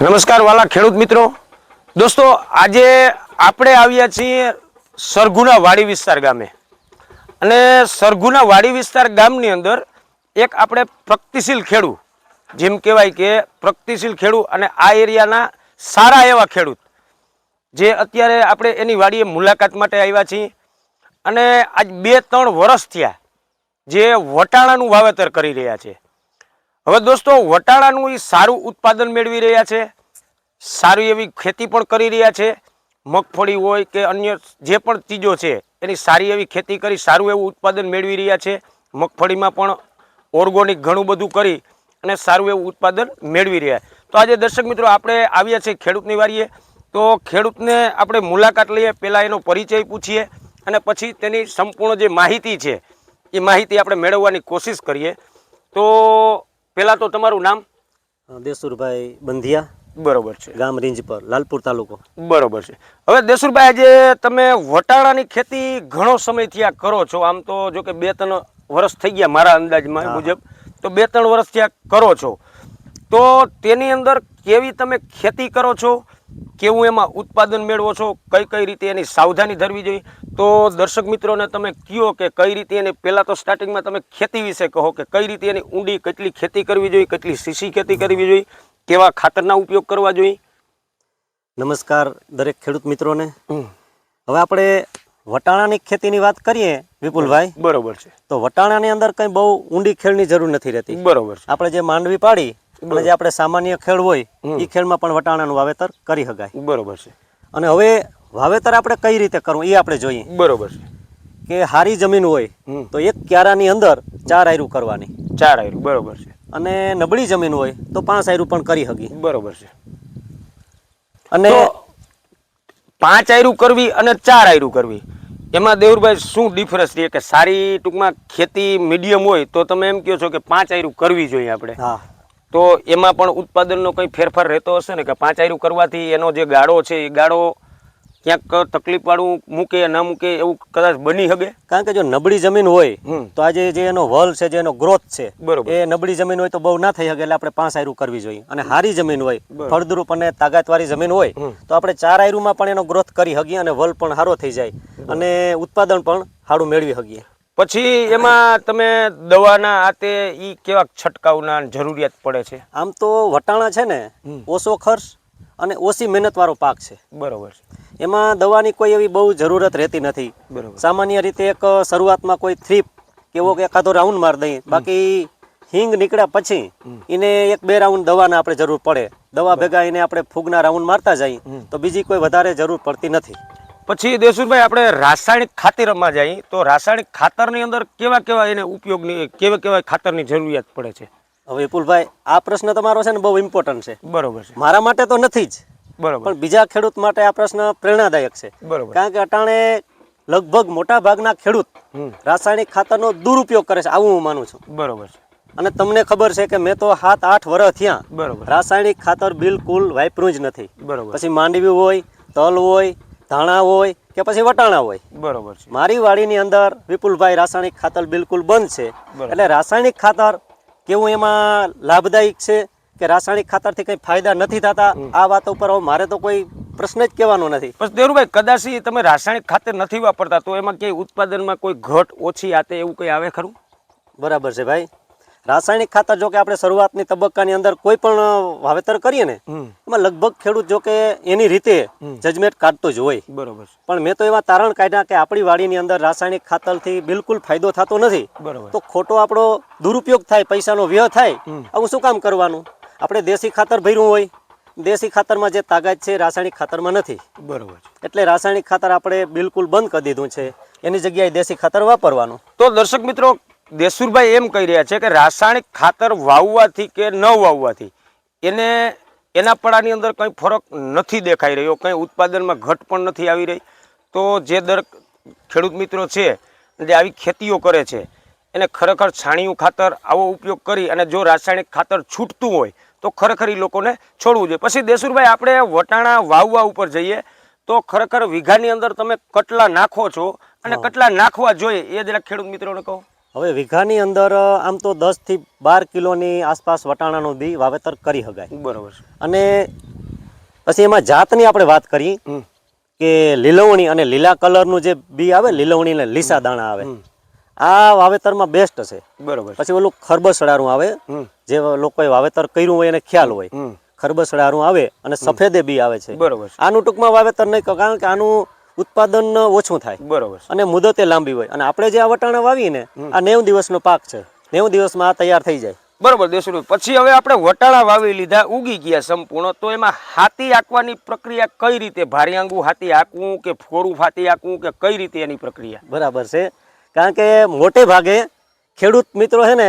નમસ્કાર વાલા ખેડૂત મિત્રો. દોસ્તો, આજે આપણે આવ્યા છીએ સરગુના વાડી વિસ્તાર ગામે. અને સરગુના વાડી વિસ્તાર ગામની અંદર એક આપણે પ્રગતિશીલ ખેડૂત, જેમ કહેવાય કે પ્રગતિશીલ ખેડૂત અને આ એરિયાના સારા એવા ખેડૂત, જે અત્યારે આપણે એની વાડીએ મુલાકાત માટે આવ્યા છીએ. અને આજ બે ત્રણ વર્ષ થયા, જે વટાણાનું વાવેતર કરી રહ્યા છે. હવે દોસ્તો, વટાણાનું એ સારું ઉત્પાદન મેળવી રહ્યા છે, સારી એવી ખેતી પણ કરી રહ્યા છે, મગફળી હોય કે અન્ય જે પણ ચીજો છે, એની સારી એવી ખેતી કરી, સારું એવું ઉત્પાદન મેળવી રહ્યા છે, મગફળીમાં પણ ઓર્ગોનિક ઘણું બધું કરી અને સારું એવું ઉત્પાદન મેળવી રહ્યા. તો આજે દર્શક મિત્રો, આપણે આવ્યા છીએ ખેડૂતની વારીએ, તો ખેડૂતને આપણે મુલાકાત લઈએ, પહેલાં એનો પરિચય પૂછીએ અને પછી તેની સંપૂર્ણ જે માહિતી છે, એ માહિતી આપણે મેળવવાની કોશિશ કરીએ. તો પહેલાં તો તમારું નામ? દેસુરભાઈ બંધિયા. બરોબર છે. ગામ રીંજપર લાલપુર તાલુકો. બરોબર છે. હવે દેસુરભાઈ આજે તમે વટાણાની ખેતી ઘણો સમયથી આ કરો છો. આમ તો જો કે બે ત્રણ વર્ષ થઈ ગયા મારા અંદાજમાં મુજબ. તો બે ત્રણ વર્ષથી આ કરો છો. તો તેની અંદર કેવી તમે ખેતી કરો છો? કેવું એમાં ઉત્પાદન મેળવો છો? કઈ કઈ રીતે એની સાવધાની ધરવી જોઈએ? તો દર્શક મિત્રોને તમે કયો કે કઈ રીતે એની પહેલાં તો સ્ટાર્ટિંગમાં તમે ખેતી વિશે કહો કે કઈ રીતે એની ઊંડી કેટલી ખેતી કરવી જોઈએ કેટલી સીસી ખેતી કરવી જોઈએ કેવા ખાતરના ઉપયોગ કરવા જોઈએ? નમસ્કાર દરેક ખેડૂત મિત્રોને. હવે આપણે વટાણાની ખેતીની વાત કરીએ વિપુલભાઈ. બરોબર છે. તો વટાણાની અંદર કંઈ બહુ ઊંડી ખેડની જરૂર નથી રહેતી. બરોબર છે. આપણે જે માંડવી પાડી અને જે આપણે સામાન્ય ખેડ હોય. એ ખેડમાં પણ વટાણાનું વાવેતર કરી શકાય બરોબર છે. અને હવે વાવેતર આપણે કઈ રીતે કરવું એ આપણે જોઈએ. બરોબર છે. કે હારી જમીન હોય. તો એક ક્યારાની અંદર ચાર આયરું કરવાની. ચાર આયરું બરોબર છે. અને નબળી જમીન હોય તો પાંચ આયરું પણ કરી શકી બરોબર છે. અને પાંચ આયરું કરવી અને ચાર આયરું કરવી. એમાં દેવુરભાઈ શું ડિફરન્સ રહે કે સારી ટૂંકમાં ખેતી મીડિયમ હોય તો તમે એમ કહો છો કે પાંચ આયરું કરવી જોઈએ આપણે. હા. તો એમાં પણ ઉત્પાદનનો કંઈ ફેરફાર રહેતો હશે ને? કે પાંચ આયરું કરવાથી એનો જે ગાળો છે એ ગાળો ક્યાંક તકલીફવાળું મૂકે ન મૂકે એવું કદાચ બની શકે કારણ કે જો નબળી જમીન હોય તો આજે જે એનો વલ છે જે એનો ગ્રોથ છે બરોબર. એ નબળી જમીન હોય તો બહુ ના થઈ શકે એટલે આપણે પાંચ આયરું કરવી જોઈએ. અને હારી જમીન હોય ફળદ્રુપ અને તાકાતવાળી જમીન હોય તો આપણે ચાર આયરુમાં પણ એનો ગ્રોથ કરી શકીએ અને વલ પણ સારો થઈ જાય. અને ઉત્પાદન પણ સારું મેળવી શકીએ પછી એમાં તમે દવાના આતે ઈ કેવા છંટકાવના જરૂરિયાત પડે છે? આમ તો વટાણા છે ને ઓછો ખર્ચ અને ઓછી મહેનતવાળો પાક છે. બરોબર છે. એમાં દવાની કોઈ એવી બહુ જરૂરત રહેતી નથી. બરોબર. સામાન્ય રીતે એક શરૂઆતમાં કોઈ થ્રીપ કેવો કે એકાદો રાઉન્ડ માર દઈએ. બાકી હિંગ નીકળ્યા પછી એને એક બે રાઉન્ડ દવાના આપણે જરૂર પડે. દવા ભેગા એને આપણે ફૂગના રાઉન્ડ મારતા જઈએ. તો બીજી કોઈ વધારે જરૂર પડતી નથી. પછી દેશુભાઈ આપણે રાસાયણિક ખાતરમાં જઈએ તો રાસાયણિક ખાતરની અંદર કેવા કેવા એને ઉપયોગની કેવા કેવા ખાતરની જરૂરિયાત પડે છે? હવે વિપુલભાઈ આ પ્રશ્ન તમારો છે ને બહુ ઇમ્પોર્ટન્ટ છે. બરોબર છે. મારા માટે તો નથી જ બરોબર. પણ બીજા ખેડૂત માટે આ પ્રશ્ન પ્રેરણાદાયક છે. બરોબર. કારણ કે અટાણે લગભગ મોટા ભાગના ખેડૂત રાસાયણિક ખાતરનો દુરુપયોગ કરે છે આવું હું માનું છું. બરોબર છે. અને તમને ખબર છે કે મેં તો સાત આઠ વર્ષ થયા બરોબર. રાસાયણિક ખાતર બિલકુલ વાપર્યું જ નથી. બરોબર. પછી માંડવી હોય તલ હોય ધાણા હોય કે પછી વટાણા હોય. બરોબર છે. મારી વાડીની અંદર વિપુલભાઈ રાસાયણિક ખાતર બિલકુલ બંધ છે. એટલે રાસાયણિક ખાતર કેવું એમાં લાભદાયક છે કે રાસાયણિક ખાતરથી કંઈ ફાયદા નથી થતા? આ વાત ઉપર હવે મારે તો કોઈ પ્રશ્ન જ કહેવાનો નથી. બસ દેરુભાઈ કદાચ તમે રાસાયણિક ખાતર નથી વાપરતા તો એમાં ક્યાંય ઉત્પાદનમાં કોઈ ઘટ ઓછી આતે એવું કંઈ આવે ખરું? બરાબર છે ભાઈ. રાસાયણિક ખાતર જો કે આપણે શરૂઆતની તબક્કાની અંદર કોઈ પણ વાવેતર કરીએ ને એમાં લગભગ ખેડૂત જો કે એની રીતે. જજમેન્ટ કાઢતો જ હોય. બરોબર. પણ મેં તો એવા તારણ કાઢ્યા કે આપણી વાડીની અંદર રાસાયણિક ખાતરથી બિલકુલ ફાયદો થતો નથી. બરોબર. તો ખોટો આપણો દુરુપયોગ થાય પૈસાનો વ્યય થાય આવું શું કામ કરવાનું? આપણે દેશી ખાતર ભર્યું હોય. દેશી ખાતરમાં જે તાકાત છે રાસાયણિક ખાતરમાં નથી. બરોબર. એટલે રાસાયણિક ખાતર આપણે બિલકુલ બંધ કરી દીધું છે. એની જગ્યાએ દેશી ખાતર વાપરવાનું. તો દર્શક મિત્રો દેસુરભાઈ એમ કહી રહ્યા છે કે રાસાયણિક ખાતર વાવવાથી કે ન વાવવાથી એને એના પડાની અંદર કંઈ ફરક નથી દેખાઈ રહ્યો કંઈ ઉત્પાદનમાં ઘટ પણ નથી આવી રહી. તો જે દર ખેડૂત મિત્રો છે જે આવી ખેતીઓ કરે છે એને ખરેખર છાણિયું ખાતર આવો ઉપયોગ કરી અને જો રાસાયણિક ખાતર છૂટતું હોય તો ખરેખર એ લોકોને છોડવું જોઈએ. પછી દેસુરભાઈ આપણે વટાણા વાવવા ઉપર જઈએ તો ખરેખર વીઘાની અંદર તમે કટલા નાખો છો અને કટલા નાખવા જોઈએ એ જરા ખેડૂત મિત્રોને કહો. હવે વીઘાની અંદર આમ તો દસથી બાર કિલોની આસપાસ વટાણાનું બી વાવેતર કરી શકાય બરોબર અને પછી એમાં જાતની આપણે વાત કરી કે લીલવણી અને લીલા કલરનું જે બી આવે લીલવણી ને લીસા દાણા આવે આ વાવેતરમાં બેસ્ટ છે. બરોબર પછી ઓલું ખરબસડારું આવે જે લોકોએ વાવેતર કર્યું હોય એને ખ્યાલ હોય ખરબસડારું આવે અને સફેદે બી આવે છે. બરોબર આનું ટૂંકમાં વાવેતર નહીં કરો કારણ કે આનું ઉત્પાદન ઓછું થાય. બરોબર અને મુદતે લાંબી હોય. અને આપણે જે આ વટાણા વાવીને આ નેવું દિવસનો પાક છે. નેવું દિવસમાં આ તૈયાર થઈ જાય. બરોબર દેશો પછી હવે આપણે વટાણા વાવી લીધા ઉગી ગયા સંપૂર્ણ. તો એમાં હાથી આંકવાની પ્રક્રિયા કઈ રીતે? ભારિયાંગું હાથી આંકવું કે ફોરું હાથી આંકવું કે કઈ રીતે એની પ્રક્રિયા? બરાબર છે. કારણ કે મોટે ભાગે ખેડૂત મિત્રો છે ને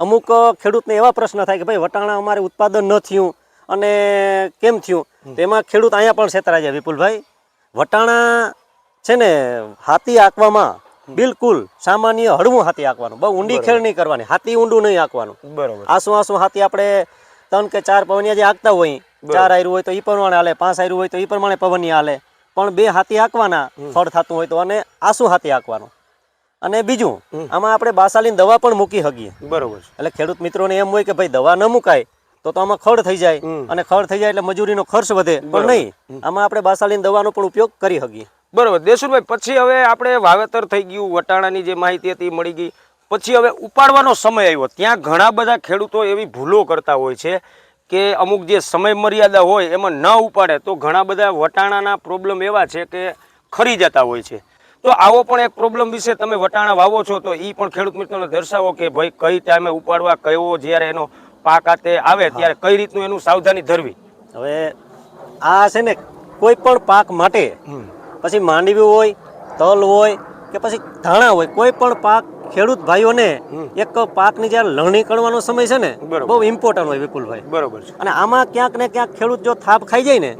અમુક ખેડૂતને એવા પ્રશ્ન થાય કે ભાઈ વટાણા અમારે ઉત્પાદન ન થયું અને કેમ થયું? તેમાં ખેડૂત અહીંયા પણ છેતરાય છે વિપુલભાઈ. વટાણા છે ને હાથી આંકવામાં બિલકુલ સામાન્ય હળવું હાથી આંકવાનું. બહુ ઊંડી ખેડ નહીં કરવાની. હાથી ઊંડું નહીં આંકવાનું. બરોબર. આસુ આસુ હાથી આપણે ત્રણ કે ચાર પવનિયા જે આંકતા હોય ચાર આયરું હોય તો એ પ્રમાણે હાલે પાંચ આયરું હોય તો એ પ્રમાણે પવનિયા હાલે. પણ બે હાથી આંકવાના ફળ થતું હોય તો અને આસુ હાથી આંકવાનું. અને બીજું આમાં આપણે બાસાલીની દવા પણ મૂકી શકીએ બરોબર એટલે ખેડૂત મિત્રોને એમ હોય કે ભાઈ દવા ન મુકાય તો તો આમાં ખડ થઈ જાય. અને ખડ થઈ જાય એટલે મજૂરીનો ખર્ચ વધે. પણ નહીં આમાં આપણે બાસાલીન દવાનો પણ ઉપયોગ કરી શકીએ. બરોબર. દેશુભાઈ પછી હવે આપણે વાવેતર થઈ ગયું વટાણાની જે માહિતી હતી મળી ગઈ. પછી હવે ઉપાડવાનો સમય આવ્યો. ત્યાં ઘણા બધા ખેડૂતો એવી ભૂલો કરતા હોય છે કે અમુક જે સમય મર્યાદા હોય એમાં ન ઉપાડે તો ઘણા બધા વટાણાના પ્રોબ્લેમ એવા છે કે ખરી જતા હોય છે. તો આવો પણ એક પ્રોબ્લેમ વિશે તમે વટાણા વાવો છો તો એ પણ ખેડૂત મિત્રોને દર્શાવો કે ભાઈ કઈ ટાઈમે ઉપાડવા કયો જ્યારે એનો પાક આતે આવે ત્યારે કઈ રીતનું એનું સાવધાની ધરવી? હવે આ છે ને કોઈ પણ પાક માટે પછી માંડવી હોય તલ હોય કે પછી ધાણા હોય કોઈ પણ પાક ખેડૂત ભાઈઓને એક પાકની જ્યારે લણણી કરવાનો સમય છે ને બહુ ઇમ્પોર્ટન્ટ હોય વિપુલભાઈ. બરોબર છે. અને આમાં ક્યાંક ને ક્યાંક ખેડૂત જો થાપ ખાઈ જાય ને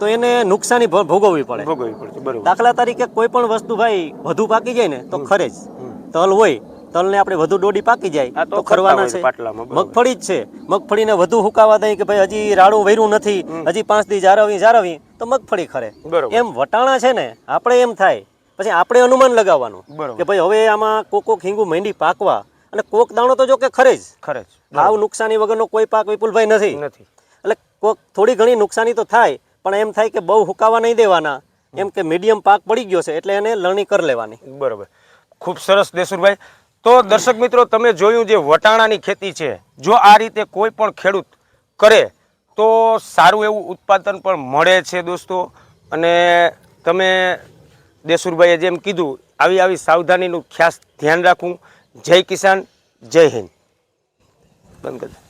તો એને નુકસાની ભોગવવી પડે. ભોગવવી પડે દાખલા તરીકે કોઈ પણ વસ્તુ ભાઈ વધુ પાકી જાય ને તો ખરે જ. તલ હોય તલને આપણે વધુ ડોડી પાકી જાય તો ખરવાના છે મગફળી જ છે. મગફળીને વધુ હુકાવા દઈ કે ભાઈ હજી રાડું વૈરું નથી હજી પાંચ દી જાળવવી જાળવવી તો મગફળી ખરે. એમ વટાણા છે ને આપણે એમ થાય. પછી આપણે અનુમાન લગાવવાનું કે ભાઈ હવે આમાં કોકો ખીંગુ મહેંદી પાકવા અને કોક દાણો તો જો કે ખરે જ. ખરે ભાવ નુકસાની વગરનો કોઈ પાક વિપુલભાઈ નથી. નથી. એટલે કોક થોડી ઘણી નુકસાની તો થાય પણ એમ થાય કે બહુ હુકાવા નહીં દેવાના. એમ કે મીડિયમ પાક પડી ગયો છે એટલે એને લણણી કરી લેવાની. બરોબર. ખૂબ સરસ દેસુરભાઈ. તો દર્શક મિત્રો, તમે જોયું જે વટાણાની ખેતી છે, જો આ રીતે કોઈ પણ ખેડૂત કરે, તો સારું એવું ઉત્પાદન પણ મળે છે દોસ્તો. અને તમે દેસુરભાઈએ જેમ કીધું, આવી આવી સાવધાનીનું ખાસ ધ્યાન રાખવું. જય કિસાન, જય હિન્દ. બંધ.